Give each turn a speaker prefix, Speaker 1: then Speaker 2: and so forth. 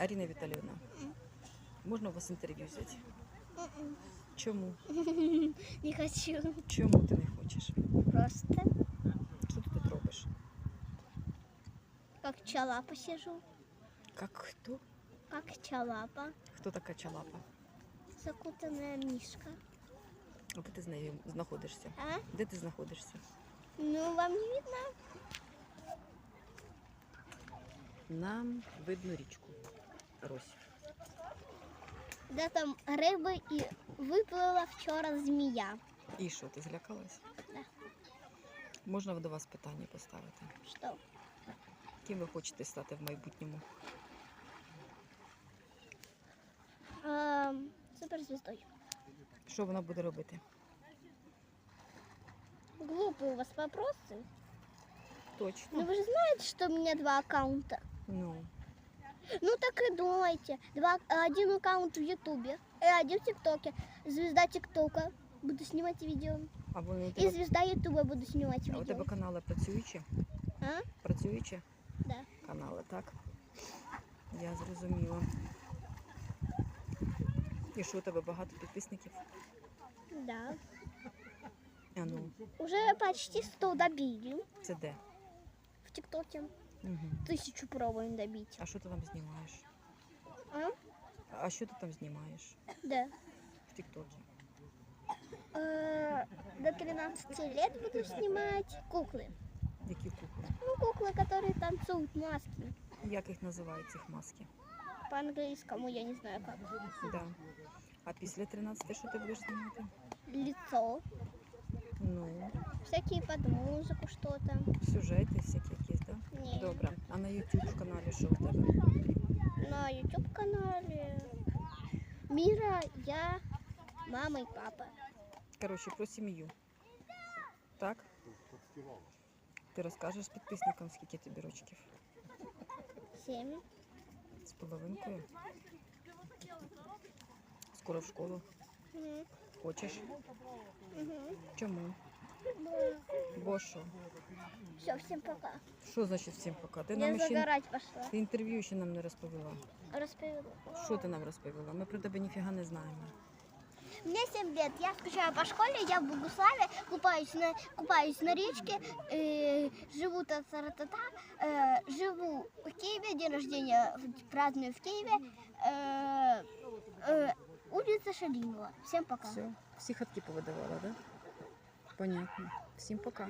Speaker 1: Арина Витальевна, можно у вас интервью взять? Чому?
Speaker 2: Не хочу.
Speaker 1: Чому ти не хочеш?
Speaker 2: Просто
Speaker 1: Що ти тут робиш?
Speaker 2: как чалапа сижу.
Speaker 1: Як хто?
Speaker 2: Как чалапа.
Speaker 1: Хто така чалапа?
Speaker 2: Закутанная мишка.
Speaker 1: А де ти з нею знаходишся?
Speaker 2: А?
Speaker 1: Де ти знаходишся?
Speaker 2: Ну, вам не видно?
Speaker 1: Нам видно річку. Рось.
Speaker 2: Да там рыбы и выплыла вчера змея.
Speaker 1: І що, ти злякалась?
Speaker 2: Да.
Speaker 1: Можна до вас питання поставити?
Speaker 2: Что?
Speaker 1: Ким ви хочете стати в майбутньому?
Speaker 2: Эм, суперзвездой.
Speaker 1: Що вона буде робити?
Speaker 2: Глупые у вас вопросы. Ну
Speaker 1: Точно.
Speaker 2: вы же знаете, что у меня два аккаунта.
Speaker 1: Ну,
Speaker 2: Ну так и думайте. Два, один аккаунт в Ютубе и один в ТикТоке. Звезда ТикТока. Буду снимать видео.
Speaker 1: а вони у
Speaker 2: И
Speaker 1: тебе,
Speaker 2: звезда Ютуба буду снимать
Speaker 1: а у тебе
Speaker 2: видео.
Speaker 1: канали працюючі?
Speaker 2: А?
Speaker 1: Працюючі
Speaker 2: Да.
Speaker 1: канали, так? Я зрозуміла. І що у тебе багато підписників?
Speaker 2: Да.
Speaker 1: А ну,
Speaker 2: Уже почти 100 добили
Speaker 1: це де?
Speaker 2: в ТикТоке.
Speaker 1: Угу.
Speaker 2: Тысячу пробуем добить.
Speaker 1: А що ти там знімаєш?
Speaker 2: А?
Speaker 1: А що ти там знімаєш
Speaker 2: Да.
Speaker 1: в Тіктокі?
Speaker 2: Э, До 13 лет буду снимать куклы.
Speaker 1: Які кукли?
Speaker 2: Ну, куклы, которые танцуют маски.
Speaker 1: Як їх називають цих маски?
Speaker 2: По-английскому я не знаю как.
Speaker 1: Да. А після 13 що ти будеш знімати?
Speaker 2: Лицо.
Speaker 1: Ну,
Speaker 2: Всякие под музыку что-то.
Speaker 1: сюжети всякі на YouTube каналі що в тебе?
Speaker 2: На YouTube канале Мира, я, мама и папа.
Speaker 1: Коротше, про сім'ю. Так? Ти розкажеш підписникам, скільки тобі рочків?
Speaker 2: Семь.
Speaker 1: З половинкою? Скоро в школу.
Speaker 2: Мгм.
Speaker 1: Хочеш?
Speaker 2: Мгм.
Speaker 1: Чому? Бо що?
Speaker 2: Все, всем пока.
Speaker 1: Що значить всім пока? Ти
Speaker 2: Я
Speaker 1: нам ще
Speaker 2: загорать пошла.
Speaker 1: ти інтерв'ю ще нам не розповіла.
Speaker 2: Расповеду.
Speaker 1: Що ти нам розповіла? Ми про тебе ніфіга не знаємо.
Speaker 2: Мне 7 лет, я скучаю по школе, я в Богуславе, купаюсь на, купаюсь на речке, э, живу та та та та э, живу в Киеве, день рождения в- праздную в Киеве, э, э, улица Шалимова. Всем пока.
Speaker 1: Все, всі хатки повидавала, так? Да? Понятно. Всім пока.